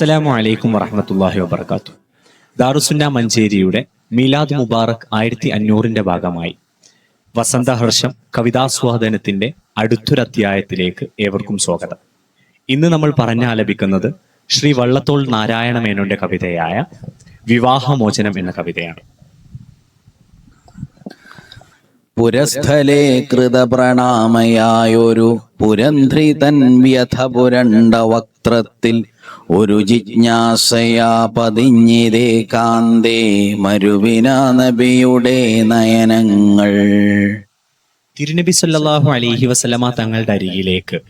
അസ്സലാമു അലൈക്കും വറഹമത്തല്ലാഹി വബർക്കാത്തു ദാറുസുന്ന മഞ്ചേരിയുടെ മീലാദ് മുബാറക് ആയിരത്തി അഞ്ഞൂറിന്റെ ഭാഗമായി വസന്തഹർഷം കവിതാസ്വാദനത്തിന്റെ അടുത്തൊരധ്യായത്തിലേക്ക് ഏവർക്കും സ്വാഗതം. ഇന്ന് നമ്മൾ പറഞ്ഞാലപിക്കുന്നത് ശ്രീ വള്ളത്തോൾ നാരായണ മേനോന്റെ കവിതയായ വിവാഹമോചനം എന്ന കവിതയാണ്. പുരസ്ഥലേ കൃതപ്രണാമയായൊരു പുരന്ധ്രി തൻ വ്യഥ പുരണ്ട ഒരു ജിജ്ഞാസയാ പതിഞ്ഞിതേ കാന്തേ മരുവിന നബിയുടെ നയനങ്ങൾ. തിരുനബി സല്ലാഹു അലൈഹി വസല്ലമ തങ്ങളുടെ അരികിലേക്ക്.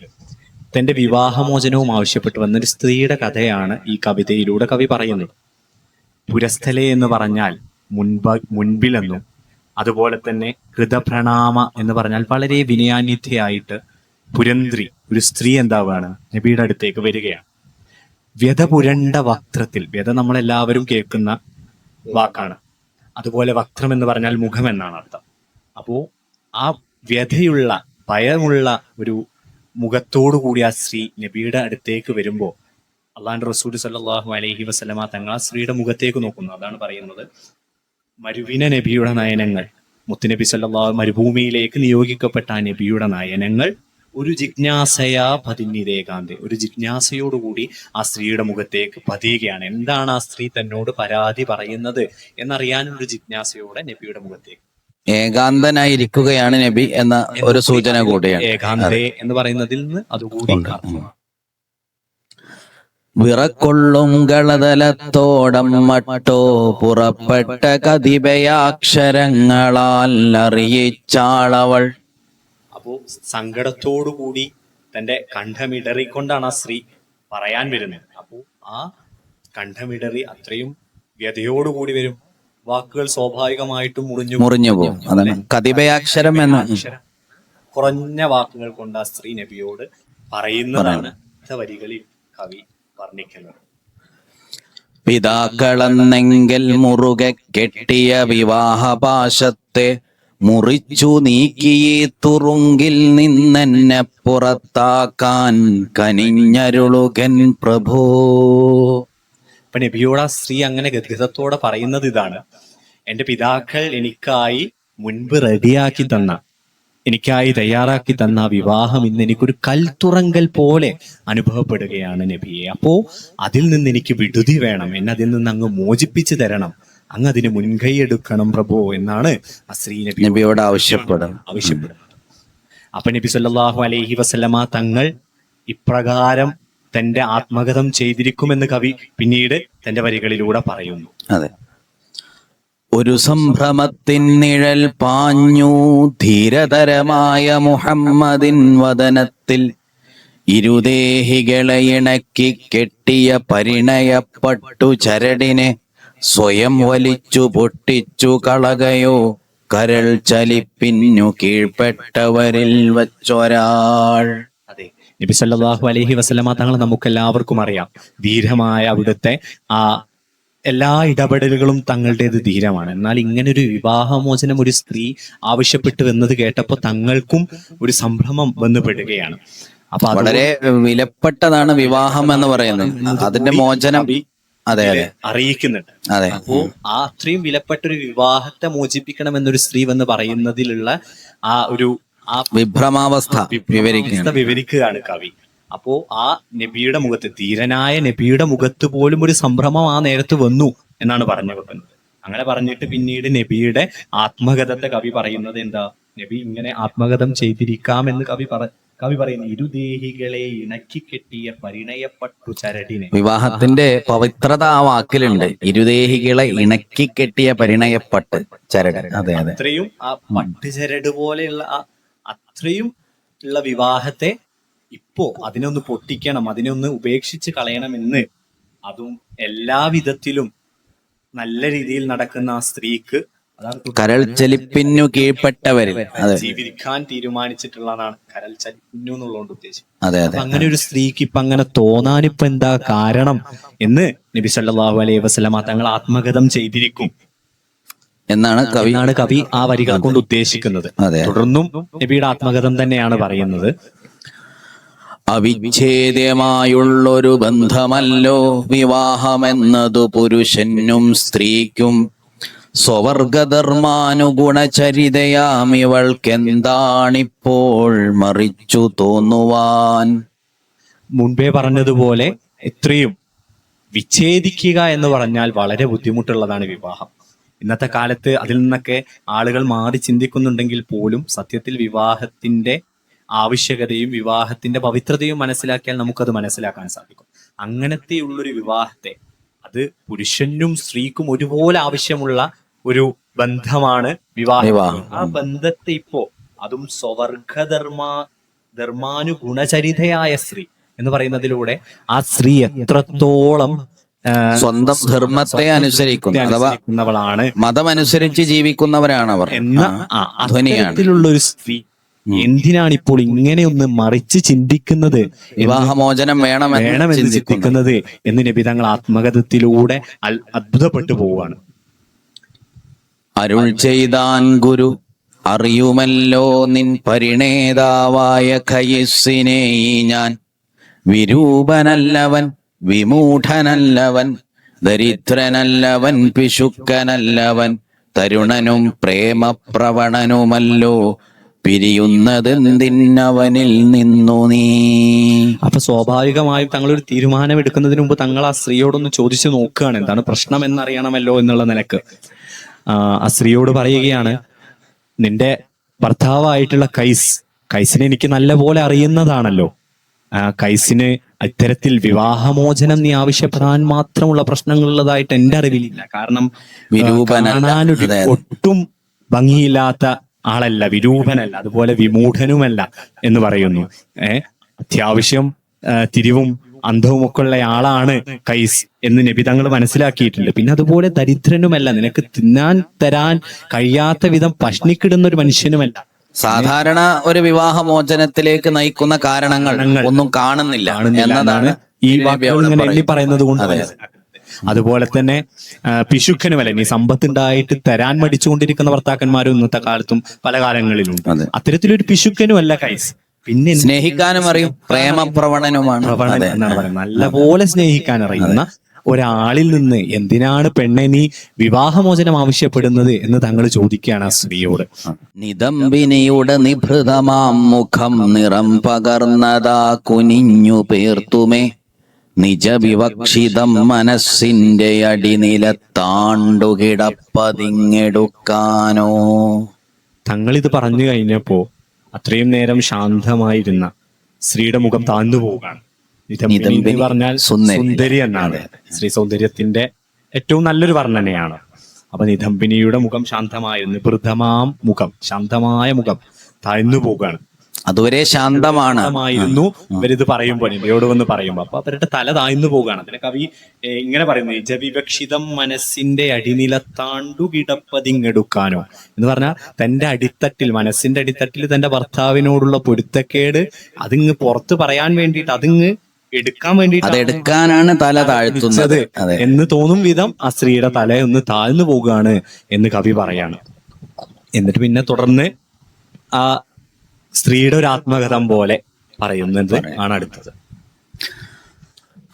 തന്റെ വിവാഹമോചനവും ആവശ്യപ്പെട്ടു വന്നൊരു സ്ത്രീയുടെ കഥയാണ് ഈ കവിതയിലൂടെ കവി പറയുന്നത്. പുരസ്ഥലെ എന്ന് പറഞ്ഞാൽ മുൻപ മുൻപിലെന്നും അതുപോലെ തന്നെ കൃതപ്രണാമ എന്ന് പറഞ്ഞാൽ വളരെ വിനയാനിധ്യയായിട്ട് പുരന്ത്രി ഒരു സ്ത്രീ എന്താവാണ് നബിയുടെ അടുത്തേക്ക് വരികയാണ്. വ്യത പുരണ്ട വക്ത്രത്തിൽ വ്യത നമ്മളെല്ലാവരും കേൾക്കുന്ന വാക്കാണ്. അതുപോലെ വക്രം എന്ന് പറഞ്ഞാൽ മുഖം എന്നാണ് അർത്ഥം. അപ്പോ ആ വ്യഥയുള്ള ഭയമുള്ള ഒരു മുഖത്തോടു കൂടി ആ സ്ത്രീ നബിയുടെ അടുത്തേക്ക് വരുമ്പോൾ അള്ളാഹ് റസൂൽ സല്ലാഹു അലൈഹി വസ്ലമ തങ്ങൾ ആ സ്ത്രീയുടെ മുഖത്തേക്ക് നോക്കുന്നു. അതാണ് പറയുന്നത് മരുവിന നബിയുടെ നയനങ്ങൾ മുത്തുനബി സല്ലാ മരുഭൂമിയിലേക്ക് നിയോഗിക്കപ്പെട്ട ആ നബിയുടെ നയനങ്ങൾ ഒരു ജിജ്ഞാസയാ പതിഞ്ഞിരേകാന്തി ഒരു ജിജ്ഞാസയോടുകൂടി ആ സ്ത്രീയുടെ മുഖത്തേക്ക് പതിയുകയാണ്. എന്താണ് ആ സ്ത്രീ തന്നോട് പരാതി പറയുന്നത് എന്നറിയാനൊരു ജിജ്ഞാസയോടെ നബിയുടെ മുഖത്തേക്ക്. ഏകാന്തനായിരിക്കുകയാണ് നബി എന്ന ഒരു സൂചന കൂടിയാണ്. ഏകാന്തേ എന്ന് പറയുന്നതിൽ നിന്ന് അതുകൂടി. വിറക്കൊള്ളും ഗളതലത്തോടം മട്ടോ പുറപ്പെട്ട കതിപയാക്ഷരങ്ങളാൽ അറിയിച്ചാളവൾ അപ്പോ സങ്കടത്തോടു കൂടി തന്റെ കണ്ഠമിടറിക്കൊണ്ടാണ് ആ സ്ത്രീ പറയാൻ വരുന്നത്. അപ്പോ ആ കണ്ഠമിടറി അത്രയും വ്യതയോടുകൂടി വരും. വാക്കുകൾ സ്വാഭാവികമായിട്ടും മുറിഞ്ഞു മുറിഞ്ഞു പോകും. അതാണ് കതിപയാക്ഷരം എന്ന് കുറഞ്ഞ വാക്കുകൾ കൊണ്ട് ആ സ്ത്രീ നബിയോട് പറയുന്നതാണ് വരികളിൽ കവി വർണിക്കുന്നത്. പിതാക്കളെന്നെങ്കിൽ മുറുകെ കെട്ടിയ വിവാഹപാശത്തെ മുറിച്ചു നീക്കിയേ തുറുങ്കിൽ നിന്നെന്നെ പുറത്താക്കാൻ കനിഞ്ഞരുളുകൻ പ്രഭോ. അപ്പൊ നബിയോട് ആ സ്ത്രീ അങ്ങനെ ഗദ്ഗതത്തോടെ പറയുന്നത് ഇതാണ്. എന്റെ പിതാക്കൾ എനിക്കായി മുൻപ് റെഡിയാക്കി തന്ന എനിക്കായി തയ്യാറാക്കി തന്ന ആ വിവാഹം ഇന്ന് എനിക്കൊരു കൽത്തുറങ്കൽ പോലെ അനുഭവപ്പെടുകയാണ് നബിയെ. അപ്പോ അതിൽ നിന്ന് എനിക്ക് വിടുതി വേണം. എന്നെ അതിൽ നിന്ന് അങ്ങ് മോചിപ്പിച്ചു തരണം. അങ്ങ് അതിന് മുൻകൈ എടുക്കണം പ്രഭു എന്നാണ് ആ സ്ത്രീ നബി നബിയോട് ആവശ്യപ്പെടും ആവശ്യപ്പെടുന്നത്. അപ്പൊ നബി സല്ലാഹു അലൈഹി വസല്ലമ തങ്ങൾ ഇപ്രകാരം തന്റെ ആത്മഗതം ചെയ്തിരിക്കുമെന്ന് കവി പിന്നീട് തന്റെ വരികളിലൂടെ പറയുന്നു. അതെ. ഒരു സംഭ്രമത്തിൻ നിഴൽ പാഞ്ഞു ധീരതരമായ മുഹമ്മദിൻ വദനത്തിൽ ഇരുദേഹികളെ ഇണക്കി കെട്ടിയ പരിണയപ്പെട്ടു ചരടിനെ സ്വയം വലിച്ചു പൊട്ടിച്ചു കളകയോ കരൾ ചലിപ്പിന്നു കീഴ്പ്പെട്ടവരിൽ വച്ചൊരാൾ. അതെ. നബി സല്ലല്ലാഹു അലൈഹി വസല്ലമ തങ്ങൾ നമുക്കെല്ലാവർക്കും അറിയാം. ധീരമായ അവിടുത്തെ ആ എല്ലാ ഇടപെടലുകളും തങ്ങളുടേത് ധീരമാണ്. എന്നാൽ ഇങ്ങനെ ഒരു വിവാഹമോചനം ഒരു സ്ത്രീ ആവശ്യപ്പെട്ടു എന്നത് കേട്ടപ്പോൾ തങ്ങൾക്കും ഒരു സംഭ്രമം വന്നുപെടുകയാണ് അപ്പൊ വളരെ വിലപ്പെട്ടതാണ് വിവാഹം എന്ന് പറയുന്നത്. അതിന്റെ മോചനം അതെ അതെ. അറിയിക്കുന്നുണ്ട്. അതെ. അപ്പോ ആ അത്രയും വിലപ്പെട്ട ഒരു വിവാഹത്തെ മോചിപ്പിക്കണം എന്നൊരു സ്ത്രീ എന്ന് പറയുന്നതിലുള്ള ആ ഒരു ആ വിഭ്രമാവസ്ഥ വിവരിക്കുകയാണ്. വിവരിക്കുകയാണ് കവി. അപ്പോ ആ നബിയുടെ മുഖത്ത് ധീരനായ നബിയുടെ മുഖത്ത് പോലും ഒരു സംഭ്രമം ആ നേരത്ത് വന്നു എന്നാണ് പറഞ്ഞു വെക്കുന്നത്. അങ്ങനെ പറഞ്ഞിട്ട് പിന്നീട് നബിയുടെ ആത്മകഥത്തെ കവി പറയുന്നത് എന്താ? നബി ഇങ്ങനെ ആത്മകഥം ചെയ്തിരിക്കാമെന്ന് കവി പറ കവി പറയുന്നു ഇരുദേഹികളെ ഇണക്കി കെട്ടിയ പരിണയപ്പെട്ടു ചരടിനെ. വിവാഹത്തിന്റെ പവിത്രത ആ വാക്കിലുണ്ട്. ഇരുദേഹികളെ ഇണക്കി കെട്ടിയ പരിണയപ്പെട്ട് ചരട്. അതെ അതെ. അത്രയും ആ പട്ടുചരട് പോലെയുള്ള ആ അത്രയും ഉള്ള വിവാഹത്തെ ഇപ്പോ അതിനൊന്ന് പൊട്ടിക്കണം അതിനൊന്ന് ഉപേക്ഷിച്ച് കളയണമെന്ന് അതും എല്ലാ വിധത്തിലും നല്ല രീതിയിൽ നടക്കുന്ന ആ സ്ത്രീക്ക് കരൾ ചലിപ്പിന്നു കീഴ്പ്പെട്ടവരിൽ. ജീവിക്കാൻ തീരുമാനിച്ചിട്ടുള്ളതാണ് കരൾ ചലിക്കുന്നു എന്നുള്ളതുകൊണ്ട് ഉദ്ദേശിച്ചത് അതെ അതെ. അങ്ങനെ ഒരു സ്ത്രീക്ക് ഇപ്പൊ അങ്ങനെ തോന്നാനിപ്പോ എന്താ കാരണം എന്ന് നബി സല്ലല്ലാഹു അലൈഹി വസല്ലമ തങ്ങൾ ആത്മഗതം ചെയ്തിരിക്കും. എന്നാണ് കവി എന്നാണ് കവി ആ വരികൾ കൊണ്ട് ഉദ്ദേശിക്കുന്നത്. തുടർന്നും നബിയുടെ ആത്മഗതം തന്നെയാണ് പറയുന്നത്. അവിച്ഛേദ്യമായുള്ളൊരു ബന്ധമല്ലോ വിവാഹമെന്നതു പുരുഷനും സ്ത്രീക്കും സ്വവർഗധർമാനുഗുണചരിതയാം ഇവൾക്കെന്താണിപ്പോൾ മറിച്ചു തോന്നുവാൻ? മുൻപേ പറഞ്ഞതുപോലെ എത്രയും വിച്ഛേദിക്കുക എന്ന് പറഞ്ഞാൽ വളരെ ബുദ്ധിമുട്ടുള്ളതാണ് വിവാഹം. ഇന്നത്തെ കാലത്ത് അതിൽ നിന്നൊക്കെ ആളുകൾ മാറി ചിന്തിക്കുന്നുണ്ടെങ്കിൽ പോലും സത്യത്തിൽ വിവാഹത്തിന്റെ ആവശ്യകതയും വിവാഹത്തിന്റെ പവിത്രതയും മനസ്സിലാക്കിയാൽ നമുക്കത് മനസ്സിലാക്കാൻ സാധിക്കും. അങ്ങനത്തെയുള്ളൊരു വിവാഹത്തെ അത് പുരുഷനും സ്ത്രീക്കും ഒരുപോലെ ആവശ്യമുള്ള ഒരു ബന്ധമാണ് വിവാഹം. ആ ബന്ധത്തെ ഇപ്പോ അതും സ്വവർഗധർമ്മ ധർമാനുഗുണചരിതയായ സ്ത്രീ എന്ന് പറയുന്നതിലൂടെ ആ സ്ത്രീ എത്രത്തോളം സ്വന്തം ധർമ്മത്തെ അനുസരിക്കുന്നു അഥവാ അനുസരിച്ച് മതമനുസരിച്ച് ജീവിക്കുന്നവരാണ് അവർ. എന്ന അത്തരത്തിലുള്ള ഒരു സ്ത്രീ എന്തിനാണ് ഇപ്പോൾ ഇങ്ങനെ ഒന്ന് മറിച്ച് ചിന്തിക്കുന്നത് വിവാഹമോചനം വേണം വേണമെന്ന് ചിന്തിക്കുന്നത് എന്ന് നബി തങ്ങൾ ആത്മകഥത്തിലൂടെ അത്ഭുതപ്പെട്ടു പോവുകയാണ്. അരുൾ ചെയ്താൻ ഗുരു അറിയുമല്ലോ നിൻ പരിണേതാവായ ഖയസ്സിനെ ഞാൻ വിരൂപനല്ലവൻ വിമൂഢനല്ലവൻ ദരിദ്രനല്ലവൻ പിശുക്കനല്ലവൻ തരുണനും പ്രേമപ്രവണനുമല്ലോ. പിരിയുന്നതെന്തിന്നവനിൽ നിന്നു നീ. അപ്പൊ സ്വാഭാവികമായും തങ്ങൾ ഒരു തീരുമാനം എടുക്കുന്നതിന് മുമ്പ് തങ്ങൾ ആ സ്ത്രീയോടൊന്ന് ചോദിച്ചു നോക്കുകയാണ്. എന്താണ് പ്രശ്നം എന്നറിയണമല്ലോ എന്നുള്ള നിലയ്ക്ക്. ആ, സ്ത്രീയോട് പറയുകയാണ് നിന്റെ ഭർത്താവായിട്ടുള്ള കൈസ് കൈസിനെ എനിക്ക് നല്ല പോലെ അറിയുന്നതാണല്ലോ. ആ കൈസിന് ഇത്തരത്തിൽ വിവാഹമോചനം നീ ആവശ്യപ്പെടാൻ മാത്രമുള്ള പ്രശ്നങ്ങളുള്ളതായിട്ട് എന്റെ അറിവിലില്ല. കാരണം. ഒട്ടും ഭംഗിയില്ലാത്ത ആളല്ല വിരൂപനല്ല അതുപോലെ വിമൂഢനുമല്ല എന്ന് പറയുന്നു. ഏഹ് അത്യാവശ്യം തിരിവും അന്ധവും ഒക്കെ ഉള്ള ആളാണ് കൈസ് എന്ന് നബി തങ്ങൾ മനസ്സിലാക്കിയിട്ടുണ്ട്. പിന്നെ അതുപോലെ ദരിദ്രനുമല്ല നിനക്ക് തിന്നാൻ തരാൻ കഴിയാത്ത വിധം പഷ്ണിക്കിടുന്ന ഒരു മനുഷ്യനുമല്ല. സാധാരണ ഒരു വിവാഹമോചനത്തിലേക്ക് നയിക്കുന്ന കാരണങ്ങൾ ഒന്നും കാണുന്നില്ല എന്നതാണ് ഈ വാക്കുകൾ ഇങ്ങനെ എണ്ണി പറയുന്നത്. കൊണ്ട് അതുപോലെ തന്നെ പിശുക്കനുമല്ല നീ സമ്പത്തുണ്ടായിട്ട് തരാൻ മടിച്ചുകൊണ്ടിരിക്കുന്ന ഭർത്താക്കന്മാരും ഇന്നത്തെ കാലത്തും പല കാലങ്ങളിലും അതെ. അത്തരത്തിലൊരു പിശുക്കനുമല്ല കൈസ്. പിന്നെ സ്നേഹിക്കാനും അറിയും. പ്രേമപ്രവണനുമാണ്. നല്ലപോലെ സ്നേഹിക്കാൻ അറിയുന്ന ഒരാളിൽ നിന്ന് എന്തിനാണ് പെണ്ണെ നീ വിവാഹമോചനം ആവശ്യപ്പെടുന്നത് എന്ന് തങ്ങൾ ചോദിക്കുകയാണ് ആ സ്ത്രീയോട്. നിതംബിനിയുടെ നിഭൃതമാം മുഖം നിറം പകർന്നതാ കുനിഞ്ഞു പേർത്തുമേ. നിജവിവക്ഷിതം മനസ്സിന്റെ അടിനിലത്താണ്ടുകിടപ്പതിങ്ങെടുക്കാനോ. തങ്ങളിത് പറഞ്ഞു കഴിഞ്ഞപ്പോ അത്രയും നേരം ശാന്തമായിരുന്ന സ്ത്രീയുടെ മുഖം താഴ്ന്നു പോവുകയാണ്. നിതംബിനി പറഞ്ഞാൽ സുന്ദരി. സുന്ദരി എന്നാണ്. സ്ത്രീ സൗന്ദര്യത്തിന്റെ ഏറ്റവും നല്ലൊരു വർണനയാണ്. അപ്പൊ നിതംബിനിയുടെ മുഖം ശാന്തമായിരുന്നു. വൃദ്ധമാം മുഖം ശാന്തമായ മുഖം താഴ്ന്നു പോവുകയാണ്. അതുവരെ ശാന്തമാണ്. ആയിരുന്നു ഇവരിത് പറയുമ്പോൾ ഇവയോട് വന്ന് പറയുമ്പോൾ അപ്പൊ അവരുടെ തല താഴ്ന്നു പോവുകയാണ്. അതിന് കവി ഇങ്ങനെ പറയുന്നത് ജവിവക്ഷിതം മനസ്സിന്റെ അടിനില താണ്ടു കിടപ്പതിങ്ങെടുക്കാനോ. എന്ന് പറഞ്ഞാൽ തന്റെ അടിത്തട്ടിൽ മനസ്സിന്റെ അടിത്തട്ടിൽ തന്റെ ഭർത്താവിനോടുള്ള പൊരുത്തക്കേട് അതിങ്ങ് പുറത്ത് പറയാൻ വേണ്ടിയിട്ട് അതിങ്ങ് എടുക്കാൻ വേണ്ടിട്ട് എടുക്കാനാണ് തല താഴ്ത്തുന്നത്. എന്ന് തോന്നും വിധം ആ സ്ത്രീയുടെ തല ഒന്ന് താഴ്ന്നു പോവുകയാണ് എന്ന് കവി പറയാണ്. എന്നിട്ട് പിന്നെ തുടർന്ന് ആ സ്ത്രീയുടെ ഒരു ആത്മകഥം പോലെ പറയുന്നത് ആണ് അടുത്തത്.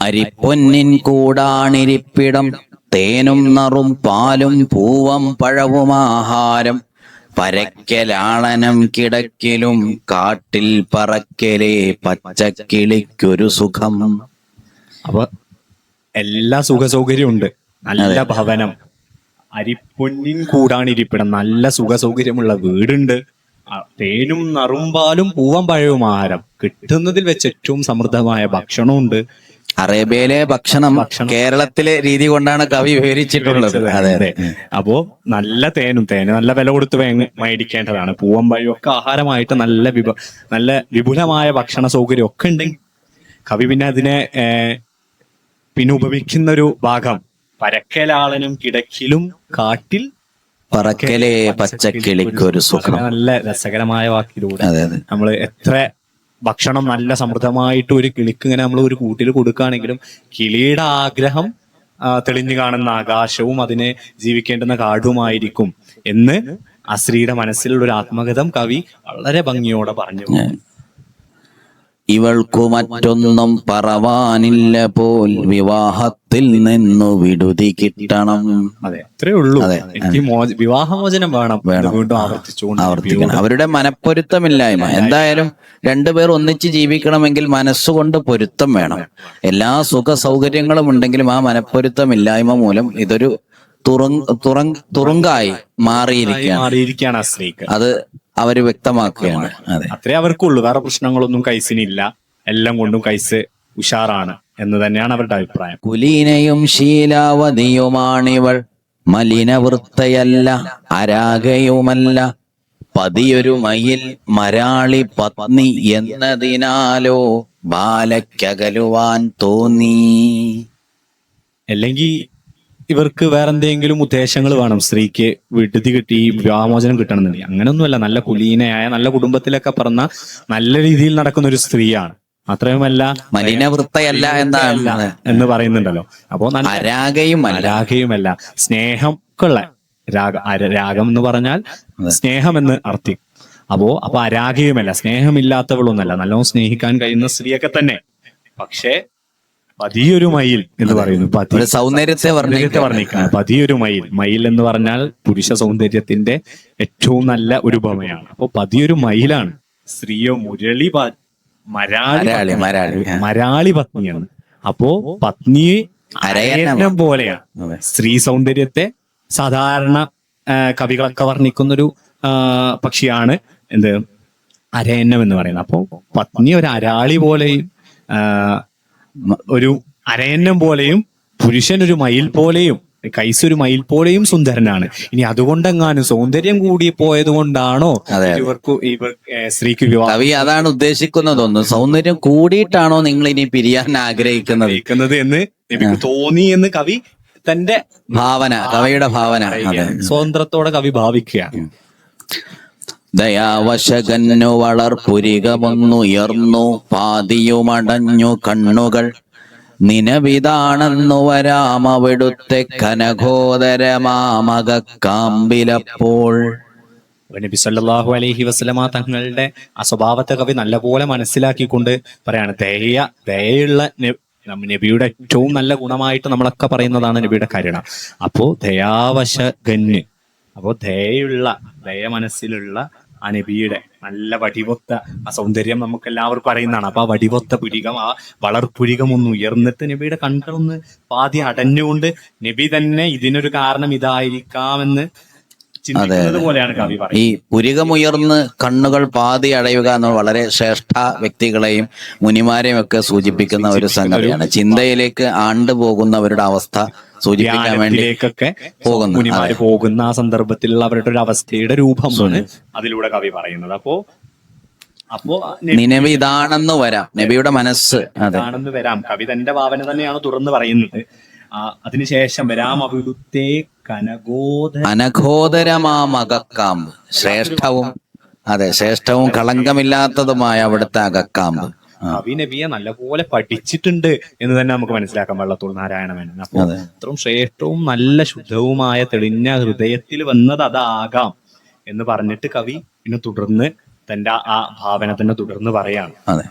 അരിപ്പൊന്നിൻ കൂടാണിരിപ്പിടം തേനും നറും പാലും പൂവം പഴവും ആഹാരം പരക്കലാളനം കിടക്കിലും കാട്ടിൽ പറക്കലേ പച്ചക്കിളിക്കൊരു സുഖം. അപ്പൊ എല്ലാ സുഖ സൗകര്യവും ഉണ്ട് നല്ല ഭവനം. അരിപ്പൊന്നിൻ കൂടാണിരിപ്പിടം നല്ല സുഖ സൗകര്യമുള്ള വീടുണ്ട്. തേനും നറുമ്പാലും പൂവം പഴവും ആഹാരം. കിട്ടുന്നതിൽ വെച്ച് ഏറ്റവും സമൃദ്ധമായ ഭക്ഷണമുണ്ട്. അറേബ്യയിലെ ഭക്ഷണം ഭക്ഷണം. കേരളത്തിലെ രീതി കൊണ്ടാണ് കവി വിവരിച്ചിട്ടുള്ളത്. അതെ അതെ. അപ്പോ നല്ല തേനും തേന് നല്ല വില കൊടുത്ത് മേടിക്കേണ്ടതാണ്. പൂവം പഴവും ഒക്കെ ആഹാരമായിട്ട് നല്ല വിഭ നല്ല വിപുലമായ ഭക്ഷണ സൗകര്യം ഒക്കെ ഉണ്ടെങ്കിൽ കവി പിന്നെ അതിനെ പിന്നെ ഉപമിക്കുന്ന ഒരു ഭാഗം. പരക്കലാളനും കിടക്കിലും കാട്ടിൽ പറക്കലേ പച്ചക്കിളിക്കൊരു സുഖം. നല്ല രസകരമായ വാക്കിലൂടെ നമ്മൾ എത്ര ഭക്ഷണം നല്ല സമൃദ്ധമായിട്ട് ഒരു കിളിക്ക് ഇങ്ങനെ നമ്മൾ ഒരു കൂട്ടിൽ കൊടുക്കുകയാണെങ്കിലും കിളിയുടെ ആഗ്രഹം തെളിഞ്ഞു കാണുന്ന ആകാശവും അതിനെ ജീവിക്കേണ്ടുന്ന കാടുമായിരിക്കും എന്ന് ആ സ്ത്രീയുടെ മനസ്സിലുള്ള ഒരു ആത്മഗതം കവി വളരെ ഭംഗിയോടെ പറഞ്ഞു. ഇവൾക്കു മറ്റൊന്നും പറവാനില്ല പോൽ വിവാഹത്തിൽ നിന്നു വിടുതി കിട്ടണം. അതെ അത്രേ ഉള്ളൂ. വിവാഹമോചനം വേണം. വേണം. വീണ്ടും ആവർത്തിക്കണം. അവരുടെ മനപ്പൊരുത്തമില്ലായ്മ. എന്തായാലും രണ്ടുപേർ ഒന്നിച്ച് ജീവിക്കണമെങ്കിൽ മനസ്സുകൊണ്ട് പൊരുത്തം വേണം. എല്ലാ സുഖ സൗകര്യങ്ങളും ഉണ്ടെങ്കിലും ആ മനപ്പൊരുത്തമില്ലായ്മ മൂലം ഇതൊരു തുറങ് തുറങ് തുറങ്കായി മാറിയിരിക്കുകയാണ്. അത് അവർ വ്യക്തമാക്കുകയാണ്. അതെ. അത്രേ അവർക്കുള്ളൂ. വേറെ പ്രശ്നങ്ങളൊന്നും കൈസിനില്ല. എല്ലാം കൊണ്ടും കൈസ് ഉഷാറാണ് എന്ന് തന്നെയാണ് അവരുടെ അഭിപ്രായം. കുലീനയും ശീലാവതിയുമാണിവൾ. മലിനവൃത്തയല്ല അരാഗയുമല്ല. പതിയൊരു മയിൽ മരാളി പത്നി എന്നതിനാലോ ബാലക്കകലുവാൻ തോന്നി. അല്ലെങ്കിൽ ഇവർക്ക് വേറെ എന്തെങ്കിലും ഉദ്ദേശങ്ങൾ വേണം. സ്ത്രീക്ക് വിടുതി കിട്ടി വിവാഹമോചനം കിട്ടണം എന്നുണ്ടെങ്കിൽ അങ്ങനെയൊന്നുമല്ല. നല്ല കുലീനയായ നല്ല കുടുംബത്തിലൊക്കെ പറഞ്ഞ നല്ല രീതിയിൽ നടക്കുന്ന ഒരു സ്ത്രീയാണ്. അത്രയുമല്ല മലിനവൃത്തയല്ല എന്നാണ്. എന്ന് പറയുന്നുണ്ടല്ലോ. അപ്പോ അരാഗയുമല്ല. സ്നേഹം സ്നേഹമൊക്കെയുള്ള രാഗ രാഗം എന്ന് പറഞ്ഞാൽ സ്നേഹം എന്ന് അർത്ഥം. അപ്പോ അപ്പൊ അരാഗയുമല്ല. സ്നേഹമില്ലാത്തവളൊന്നല്ല. നല്ലോണം സ്നേഹിക്കാൻ കഴിയുന്ന സ്ത്രീയൊക്കെ തന്നെ. പക്ഷേ പതിയൊരു മയിൽ എന്ന് പറയുന്നു. സൗന്ദര്യത്തെ സൗന്ദര്യത്തെ വർണിക്കുക വർണിക്കാൻ പതിയൊരു മയിൽ. മയിൽ എന്ന് പറഞ്ഞാൽ പുരുഷ സൗന്ദര്യത്തിന്റെ ഏറ്റവും നല്ല ഒരു ഉപമയാണ്. അപ്പൊ പതിയൊരു മയിലാണ് സ്ത്രീയോ മുരളി മരാളി മരാളി, പത്നിയാണ്. അപ്പോ പത്നി അരയന്നം. പോലെയാണ്. സ്ത്രീ സൗന്ദര്യത്തെ സാധാരണ കവികളൊക്കെ വർണിക്കുന്നൊരു പക്ഷിയാണ് എന്ത്? അരയന്നം എന്ന് പറയുന്നത്. അപ്പോ പത്നി ഒരു അരാളി പോലെയും ഒരു അരയന്നം പോലെയും പുരുഷൻ ഒരു മയിൽ പോലെയും കൈസ് ഒരു മയിൽ പോലെയും സുന്ദരനാണ്. ഇനി അതുകൊണ്ടെങ്ങാനും സൗന്ദര്യം കൂടി പോയത് കൊണ്ടാണോ ഇവർക്ക് ഇവർ സ്ത്രീക്ക് വിവാഹം കവി അതാണ് ഉദ്ദേശിക്കുന്നതൊന്ന് സൗന്ദര്യം കൂടിയിട്ടാണോ നിങ്ങൾ ഇനി പിരിയാൻ ആഗ്രഹിക്കുന്നത്? എന്ന് തോന്നി എന്ന് കവി തന്റെ ഭാവന കവിയുടെ ഭാവന. അതെ. സ്വതന്ത്രത്തോടെ കവി ഭാവിക്കുകയാണ്. ദയാവശകന്നു വളർപ്പുരികമൊന്നുയർന്നു പാതിയുമടഞ്ഞു കണ്ണുകൾ. നിനവിതാണെന്നു വരാമവിടുത്തെ കനഘോദരമാമകാമ്പിലപ്പോൾ അപ്പൊ നബി സല്ലല്ലാഹു അലൈഹി വസല്ലമ തങ്ങളുടെ ആ സ്വഭാവത്തെ കവി നല്ലപോലെ മനസ്സിലാക്കിക്കൊണ്ട് പറയാണ് ദയ ദയുള്ള നബിയുടെ ഏറ്റവും നല്ല ഗുണമായിട്ട് നമ്മളൊക്കെ പറയുന്നതാണ് നബിയുടെ കരുണ. അപ്പോ ദയാവശ ഗന് അപ്പോ ദയുള്ള ദയ മനസ്സിലുള്ള ആ നബിയുടെ നല്ല വടിവൊത്ത ആ സൗന്ദര്യം നമുക്ക് എല്ലാവർക്കും അറിയുന്നതാണ്. അപ്പൊ ആ വടിവൊത്ത പുരികം ആ വളർപ്പുരികം ഒന്ന് ഉയർന്നിട്ട് നബിയുടെ കണ്ടൊന്ന് പാതി അടഞ്ഞുകൊണ്ട് നബി തന്നെ ഇതിനൊരു കാരണം ഇതായിരിക്കാമെന്ന് ചിന്തിക്കുന്നത് പോലെയാണ് കവി പറയുന്നത്. ഈ പുരികമുയർന്ന് കണ്ണുകൾ പാതി അടയുക എന്ന വളരെ ശ്രേഷ്ഠ വ്യക്തികളെയും മുനിമാരെയും ഒക്കെ സൂചിപ്പിക്കുന്ന ഒരു സംഗതിയാണ്. ചിന്തയിലേക്ക് ആണ്ടുപോകുന്നവരുടെ അവസ്ഥ സൂചിപ്പിക്കാൻ വേണ്ടി പോകുന്നു. മുനിമാര് പോകുന്ന ആ സന്ദർഭത്തിൽ അവരുടെ ഒരു അവസ്ഥയുടെ രൂപമാണ് അതിലൂടെ കവി പറയുന്നത്. അപ്പോ അപ്പോ നിനവി ഇതാണെന്ന് വരാം. നബിയുടെ മനസ്സ്. ഇതാണെന്ന് വരാം. കവി തന്റെ ഭാവന തന്നെയാണ് തുറന്ന് പറയുന്നത്. അതിനുശേഷം വരാം അവിടുത്തെ അനഘോദരമാമകാമ്പ് ശ്രേഷ്ഠവും അതെ ശ്രേഷ്ഠവും കളങ്കമില്ലാത്തതുമായ അവിടുത്തെ അകക്കാമ്പ്. കവി നബിയെ നല്ലപോലെ പഠിച്ചിട്ടുണ്ട് എന്ന് തന്നെ നമുക്ക് മനസ്സിലാക്കാൻ വെള്ളത്തോൾ നാരായണ മേനൻ അപ്പൊ അത്രയും ശ്രേഷ്ഠവും നല്ല ശുദ്ധവുമായ തെളിഞ്ഞ ഹൃദയത്തിൽ വന്നത് അതാകാം എന്ന് പറഞ്ഞിട്ട് കവി പിന്നെ തുടർന്ന് തന്റെ ആ ഭാവന തന്നെ തുടർന്ന് പറയാണ്. അതെ.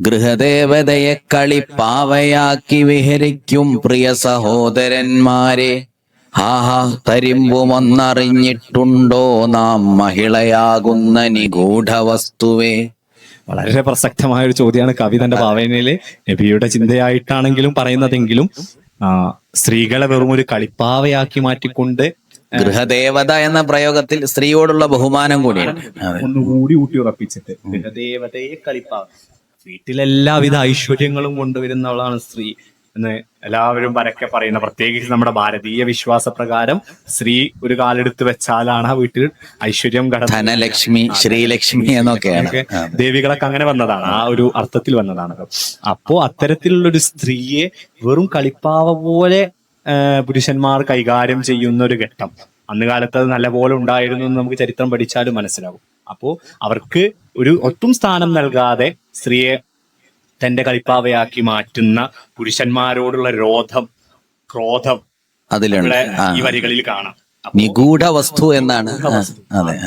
ഗൃഹദേവതയെ കളിപ്പാവയാക്കി വിഹരിക്കും പ്രിയ സഹോദരന്മാരെ. ഹാഹാ തരിമ്പുമൊന്നറിഞ്ഞിട്ടുണ്ടോ നാം മഹിളയാകുന്ന നിഗൂഢ വസ്തുവേ വളരെ പ്രസക്തമായ ഒരു ചോദ്യമാണ് കവി തന്റെ ഭാവനയിൽ നബിയുടെ ചിന്തയായിട്ടാണെങ്കിലും പറയുന്നതെങ്കിലും ആ സ്ത്രീകളെ വെറും ഒരു കളിപ്പാവയാക്കി മാറ്റിക്കൊണ്ട് ഗൃഹദേവത എന്ന പ്രയോഗത്തിൽ സ്ത്രീയോടുള്ള ബഹുമാനം കൂടിയാണ്. ഒന്നുകൂടി ഊട്ടി ഉറപ്പിച്ചിട്ട് ഗൃഹദേവതയെ കളിപ്പാവ വീട്ടിലെല്ലാവിധ ഐശ്വര്യങ്ങളും കൊണ്ടുവരുന്നവളാണ് സ്ത്രീ. എന്ന് എല്ലാവരും പരക്കെ പറയുന്ന പ്രത്യേകിച്ച് നമ്മുടെ ഭാരതീയ വിശ്വാസ പ്രകാരം സ്ത്രീ ഒരു കാലെടുത്ത് വെച്ചാലാണ് ആ വീട്ടിൽ ഐശ്വര്യം കടന്നു ധനലക്ഷ്മി ശ്രീലക്ഷ്മി എന്നൊക്കെയാണ്. ദേവികളൊക്കെ അങ്ങനെ വന്നതാണ്. ആ ഒരു അർത്ഥത്തിൽ വന്നതാണ്. അപ്പോ അത്തരത്തിലുള്ള ഒരു സ്ത്രീയെ വെറും കളിപ്പാവ പോലെ പുരുഷന്മാർ കൈകാര്യം ചെയ്യുന്ന ഒരു ഘട്ടം. അന്ന് കാലത്ത് അത് നല്ല പോലെ ഉണ്ടായിരുന്നു എന്ന് നമുക്ക് ചരിത്രം പഠിച്ചാലും മനസ്സിലാകും അപ്പോ അവർക്ക് ഒരു ഒട്ടും സ്ഥാനം നൽകാതെ സ്ത്രീയെ തന്റെ കളിപ്പാവയാക്കി മാറ്റുന്ന പുരുഷന്മാരോടുള്ള രോധം ക്രോധം ഇവിടെ ഈ വരികളിൽ കാണാം. നിഗൂഢ വസ്തു എന്നാണ്.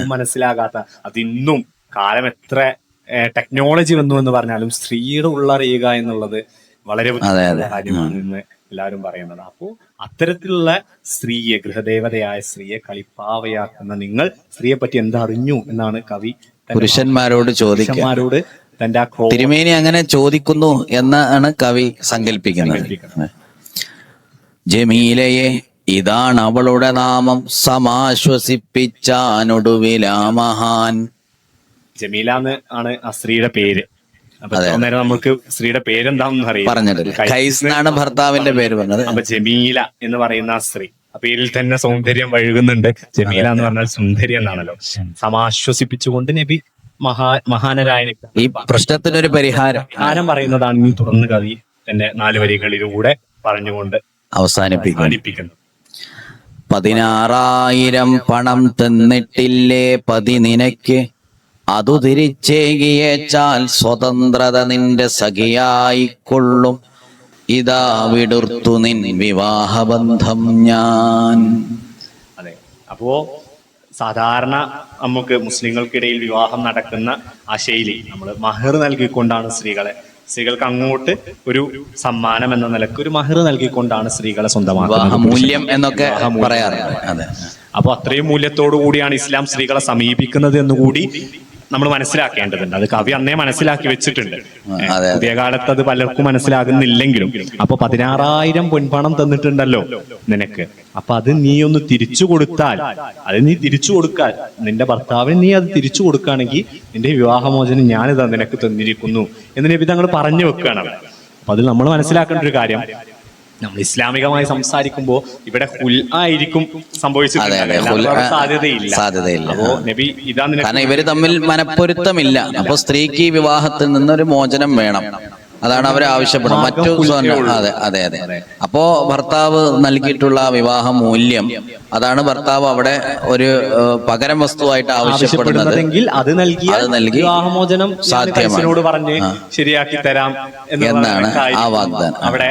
മനസ്സിലാകാത്ത അതിന്നും കാലം എത്ര ടെക്നോളജി വന്നു എന്ന് പറഞ്ഞാലും സ്ത്രീയുടെ ഉള്ളറിയുക എന്നുള്ളത് വളരെ അതെ, കാര്യമാണ് എന്ന് എല്ലാവരും പറയുന്നത് അപ്പോൾ അത്തരത്തിലുള്ള സ്ത്രീയെ ഗൃഹദേവതയായ സ്ത്രീയെ കളിപ്പാവയാക്കുന്ന നിങ്ങൾ സ്ത്രീയെ പറ്റി എന്തറിഞ്ഞു എന്നാണ് കവി പുരുഷന്മാരോട് ചോദിക്കുക. പുരുഷന്മാരോട് തന്റെ ആ ക്രോ തിരുമേനി അങ്ങനെ ചോദിക്കുന്നു എന്നാണ് കവി സങ്കല്പിക്കുന്നത് ജമീലയെ ഇതാണ് അവളുടെ നാമം. സമാശ്വസിപ്പിച്ചാനൊടുവിലാ മഹാൻ. ജമീല എന്ന് ആണ് ആ സ്ത്രീയുടെ പേര്. അന്നേരം നമുക്ക് സ്ത്രീയുടെ പേരെന്താണെന്ന് അറിയാം ഭർത്താവിന്റെ പേര് പറഞ്ഞത്. അപ്പൊ ജമീല എന്ന് പറയുന്ന ആ സ്ത്രീ. ആ പേരിൽ തന്നെ സൗന്ദര്യം വഴുകുന്നുണ്ട്. ജമീല എന്ന് പറഞ്ഞാൽ സുന്ദരി എന്നാണല്ലോ. സമാശ്വസിപ്പിച്ചുകൊണ്ട് നബി മഹാ മഹാനരായ ഈ പ്രശ്നത്തിനൊരു പരിഹാരം. ഹാരം പറയുന്നതാണ് ഈ തുറന്ന് കവി തന്റെ നാല് വരികളിലൂടെ പറഞ്ഞുകൊണ്ട് അവസാനിപ്പിക്കുന്നു. അവസാനിപ്പിക്കുന്നു. പതിനാറായിരം പണം തന്നിട്ടില്ലേ പതി നിനക്ക് അതു തിരിച്ചേകിയേച്ചാൽ സ്വതന്ത്രത നിന്റെ സഖിയായിക്കൊള്ളും. ഇതാ വിടുർത്തു നിൻ വിവാഹബന്ധം ഞാൻ. അതെ അപ്പോ സാധാരണ നമുക്ക് മുസ്ലിങ്ങൾക്കിടയിൽ വിവാഹം നടക്കുന്ന ആ ശൈലി നമ്മൾ മഹർ നൽകിക്കൊണ്ടാണ് സ്ത്രീകളെ. സ്ത്രീകൾക്ക് അങ്ങോട്ട് ഒരു സമ്മാനം എന്ന നിലയ്ക്ക് ഒരു മഹർ നൽകിക്കൊണ്ടാണ് സ്ത്രീകളെ സ്വന്തമാക്കുന്നത്. മൂല്യം എന്നൊക്കെ പറയാറുണ്ട്. അപ്പൊ അത്രയും മൂല്യത്തോടു കൂടിയാണ് ഇസ്ലാം സ്ത്രീകളെ സമീപിക്കുന്നത് എന്നുകൂടി നമ്മൾ മനസ്സിലാക്കേണ്ടതുണ്ട്. അത് കവി അന്നേ മനസ്സിലാക്കി വെച്ചിട്ടുണ്ട്. അതെ. പുതിയ കാലത്ത് അത് പലർക്കും മനസ്സിലാകുന്നില്ലെങ്കിലും. അപ്പൊ പതിനാറായിരം പൊൻപണം തന്നിട്ടുണ്ടല്ലോ നിനക്ക്. അപ്പൊ അത് നീ ഒന്ന് തിരിച്ചു കൊടുത്താൽ അത് നീ തിരിച്ചു കൊടുക്കാൻ നിന്റെ ഭർത്താവിന് നീ അത് തിരിച്ചു കൊടുക്കുകയാണെങ്കിൽ നിന്റെ വിവാഹമോചനം ഞാനിതാ നിനക്ക് തന്നിരിക്കുന്നു എന്ന് നബി തങ്ങൾ പറഞ്ഞു വെക്കുകയാണ്. അപ്പൊ അതിൽ നമ്മൾ മനസ്സിലാക്കേണ്ട ഒരു കാര്യം നമ്മൾ ഇസ്ലാമികമായി സംസാരിക്കുമ്പോൾ ഇവിടെ ആയിരിക്കും വേറെ സാധ്യതയില്ല. സാധ്യതയില്ല. അപ്പോ നബി ഇതാ കാരണം ഇവർ തമ്മിൽ മനപ്പൊരുത്തമില്ല. അപ്പൊ സ്ത്രീക്ക് വിവാഹത്തിൽ നിന്നൊരു മോചനം വേണം. അതാണ് അവർ ആവശ്യപ്പെടുന്നത്. മറ്റു അതെ അതെ അതെ. അപ്പോ ഭർത്താവ് നൽകിയിട്ടുള്ള വിവാഹ മൂല്യം അതാണ് ഭർത്താവ് അവിടെ ഒരു പകരം വസ്തുവായിട്ട് ആവശ്യപ്പെടുന്നത്. അത് നൽകി വിവാഹമോചനം സാധ്യമാണ്. ശരിയാക്കി തരാം എന്നാണ് ആ വാഗ്ദാനം. അവിടെ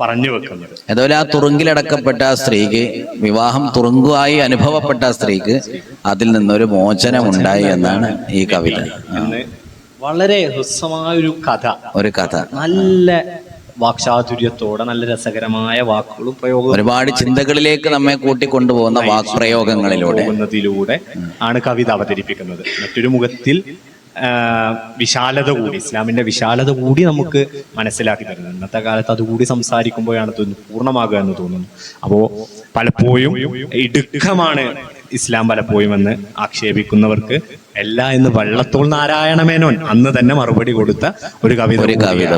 പറഞ്ഞു വെക്കുന്നത്. അതുപോലെ ആ തുറുങ്കിലടക്കപ്പെട്ട ആ സ്ത്രീക്ക് വിവാഹം തുറുങ്കുമായി അനുഭവപ്പെട്ട ആ സ്ത്രീക്ക് അതിൽ നിന്നൊരു മോചനം ഉണ്ടായി എന്നാണ് ഈ കവിത. വളരെ ഹ്രസ്വമായ ഒരു കഥ. ഒരു കഥ. നല്ല വാക്ചാതുര്യത്തോടെ നല്ല രസകരമായ വാക്കുകളും പ്രയോഗം ഒരുപാട് ചിന്തകളിലേക്ക് നമ്മെ കൂട്ടിക്കൊണ്ടുപോകുന്ന വാക്പ്രയോഗങ്ങളിലൂടെ. പ്രയോഗങ്ങളിലൂടെ ആണ് കവിത അവതരിപ്പിക്കുന്നത്. മറ്റൊരു മുഖത്തിൽ വിശാലത കൂടി ഇസ്ലാമിന്റെ വിശാലത കൂടി നമുക്ക് മനസ്സിലാക്കി തരുന്നത് ഇന്നത്തെ കാലത്ത് അതുകൂടി സംസാരിക്കുമ്പോഴാണ് തോന്നുന്നു പൂർണമാകുക എന്ന് തോന്നുന്നു. അപ്പോ പലപ്പോഴും ഇടുക്കമാണ് ഇസ്ലാം പലപ്പോഴും എന്ന് ആക്ഷേപിക്കുന്നവർക്ക് എല്ലാ എന്ന് വള്ളത്തോൾ നാരായണമേനോൻ അന്ന് തന്നെ മറുപടി കൊടുത്ത ഒരു കവിത ഒരു കവിത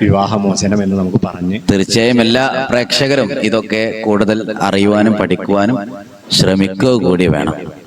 വിവാഹമോചനം എന്ന് നമുക്ക് പറഞ്ഞു തീർച്ചയായും എല്ലാ പ്രേക്ഷകരും ഇതൊക്കെ കൂടുതൽ അറിയുവാനും പഠിക്കുവാനും ശ്രമിക്കുക കൂടി വേണം.